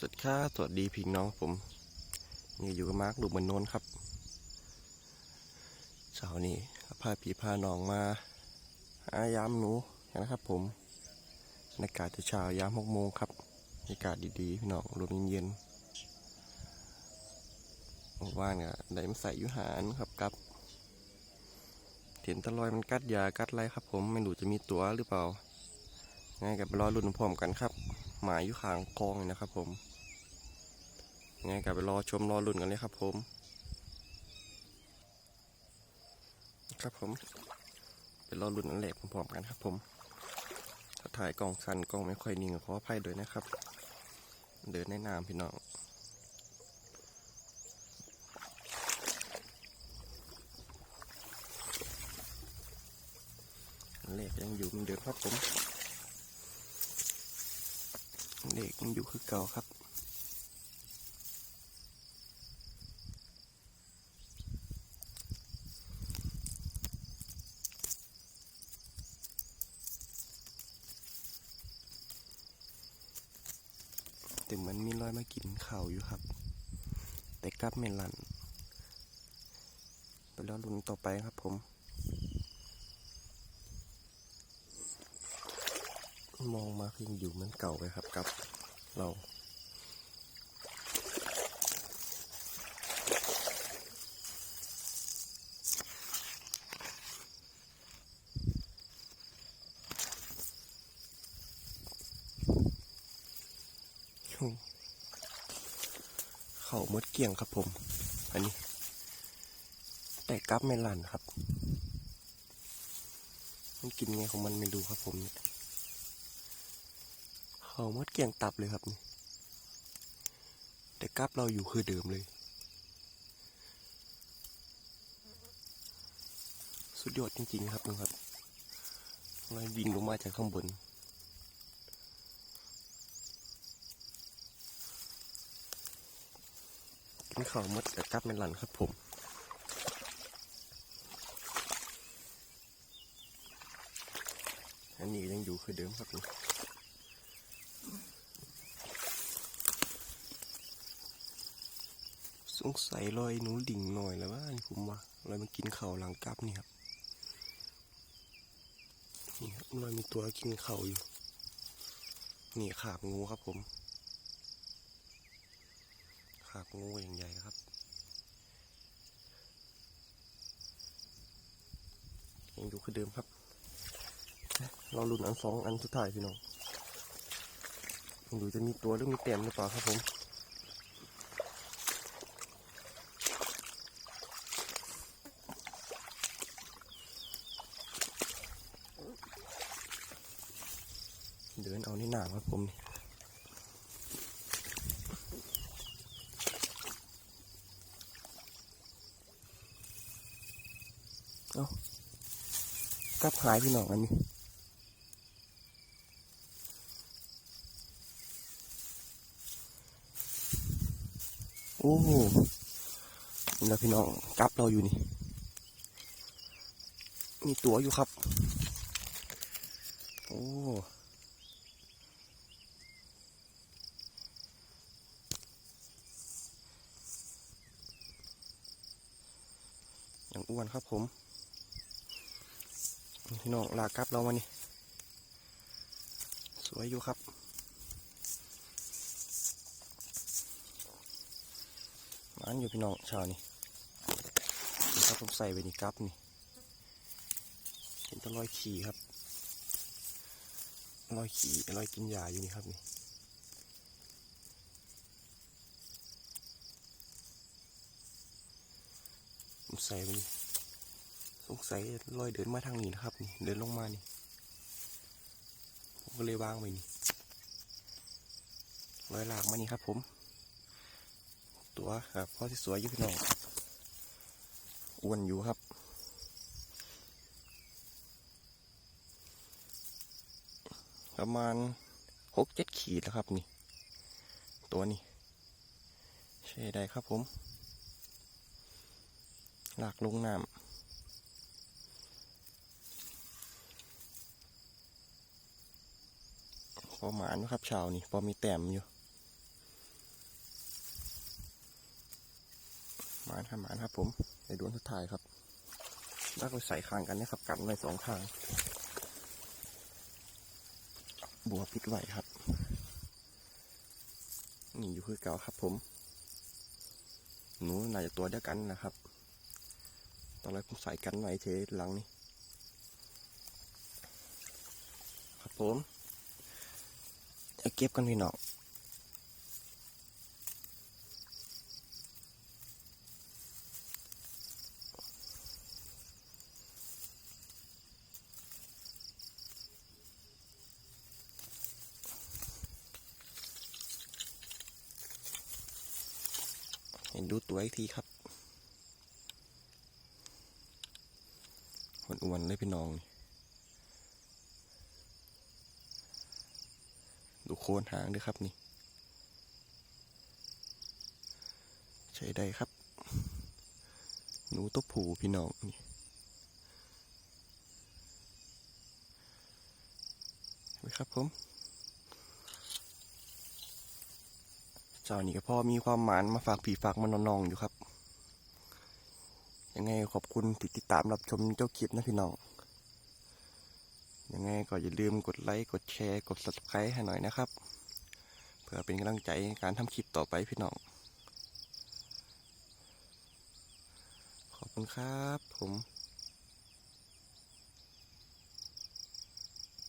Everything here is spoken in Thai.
สวัสดีครับสวัสดีพี่น้องผมนี่อยู่กับมาร์คดูเหมือนโน้นครับเช้านี้พาพี่พาน้องมาหายามหนูนะครับ ผมบรรยากาศจะเช้ายามหกโมงครับบรรยากาศดีๆพี่น้องลมเย็นๆว่านก็ได้มาใส่ยุหารครับกับเห็นตะลอยมันกัดยากัดอะไรครับ ผมไม่รู้จะมีตัวหรือเปล่าง่ายกับรอรุ่นพร้อมกันครับหมายอยู่ข้างคลองนะครับผม งไงก็ไปรอชมรอรุ่นกันเลยครับผม ครับผมไปรอรุ่นอันแรกพร้อมๆกันครับผม ถ้าถ่ายกล้องสั้นกล้องไม่ค่อยนิ่งขออภัยด้วยนะครับ เดินในน้ำพี่น้องอันแรกยังอยู่เหมือนเดิมครับผมเด็กยังอยู่คือเก่าครับ แต่เหมันมีรอยมากินเข่าอยู่ครับ แต่กลับไม่ลันไปแล้วลุนต่อไปครับผมมองมาคือยังอยู่เหมือนเก่าเลยครับกับเรา เขาหมดเกลี่ยงครับผม อันนี้ แต่กลับไม่ลันครับ มันกินไงของมันไม่รู้ครับผมเนี่ยเขาหมดเกลี่ยงตับเลยครับนี่แต่กลับเราอยู่คือเดิมเลย สุดยอดจริงๆครับนะครับเรายิงลงมาจากข้างบน กินข้าวมดกับกับไม่หลันครับผมอันนี้ยังอยู่คือเดิมครับนี่สงสัยรอยหนูดิ่งหน่อยแล้วว่านี่ผมว่าลอยมากินเข้าหลังกลับนี่ครับ นี่ครับรอยมีตัวกินเข้าอยู่ นี่ขาบงูครับผม ขาบงูอย่างใหญ่ครับ ยังอยู่คือเดิมครับ เราลุ้นอันสองอันสุดท้ายพี่น้องไม่รู้จะมีตัวหรือมีเต็มหรือเปล่าครับผมเดินเอานี่หนาครับผมนี่ เอากลับหายพี่น้องอันนี้โอ้โหนี่นะพี่น้องกลับเราอยู่นี่ มีตัวอยู่ครับ โอ้อย่างอ้วนครับผม พี่น้องลากกลับเรามานี่สวยอยู่ครับมันอยู่พี่น้องชาวนี่ครับผมใส่ไว้นี่กลับนี่เห็นต้นรอยขี่ครับรอยขี่รอยกินยาอยู่นี่ครับนี่ผมใส่ไปนี่ สงสัยรอยเดินมาทางนี้นะครับ นี่เดินลงมานี่ ผมก็เลยวางไว้นี่รอยหลากมานี่ครับ ผม ตัวครับพ่อที่สวยอยู่พี่น้องอ้วนอยู่ครับประมาณหกเจ็ดขีดแล้วครับนี่ ตัวนี้ ใช่ได้ครับผม หลากลงน้ำ พอหมานนะครับชาวนี่พอมีแต้มอยู่หมานครับหมานครับ ผมในดวงทุดท้ายครับลากไปใส่คางกันนะครับกันไว้สองข้าง บัวปิดไหวครับ นี่อยู่คือเก่าครับ ผม หนูน่าจะตัวเดียวกันนะครับ ตอนแรกผมใส่กันไว้เฉยหลังนี่ครับผม จะเก็บกันพี่น้องเห็นดูตัวอีกทีครับอ้วนๆเลยพี่น้องนี่ ดูโคนหางด้วยครับนี่ ใช้ได้ครับ หนูตัวผูพี่น้องนี่ไหมครับผมเจ้านี่ก็พอมีความหมานมาฝากผีฝากมันนองอยู่ครับ ยังไงขอบคุณที่ติดตามรับชมเจ้าคลิปนะพี่น้อง ยังไงก็อย่าลืมกดไลค์กดแชร์กด subscribe ให้หน่อยนะครับ เพื่อเป็นกำลังใจในการทำคลิปต่อไปพี่น้อง ขอบคุณครับผม